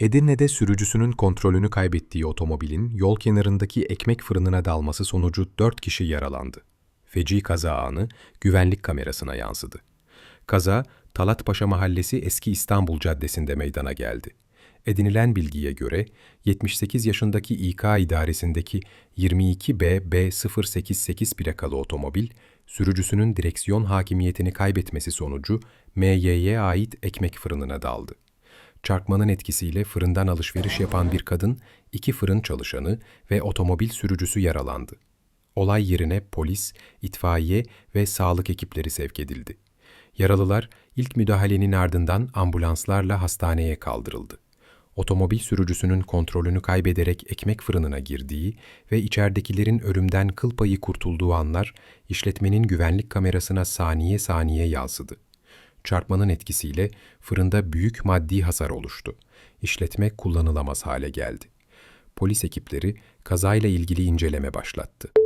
Edirne'de sürücüsünün kontrolünü kaybettiği otomobilin yol kenarındaki ekmek fırınına dalması sonucu 4 kişi yaralandı. Feci kaza anı güvenlik kamerasına yansıdı. Kaza, Talatpaşa Mahallesi Eski İstanbul Caddesi'nde meydana geldi. Edinilen bilgiye göre 78 yaşındaki İK idaresindeki 22B B088 plakalı otomobil, sürücüsünün direksiyon hakimiyetini kaybetmesi sonucu MY'ye ait ekmek fırınına daldı. Çarpmanın etkisiyle fırından alışveriş yapan bir kadın, iki fırın çalışanı ve otomobil sürücüsü yaralandı. Olay yerine polis, itfaiye ve sağlık ekipleri sevk edildi. Yaralılar ilk müdahalenin ardından ambulanslarla hastaneye kaldırıldı. Otomobil sürücüsünün kontrolünü kaybederek ekmek fırınına girdiği ve içeridekilerin ölümden kıl payı kurtulduğu anlar işletmenin güvenlik kamerasına saniye saniye yansıdı. Çarpmanın etkisiyle fırında büyük maddi hasar oluştu. İşletme kullanılamaz hale geldi. Polis ekipleri kazayla ilgili inceleme başlattı.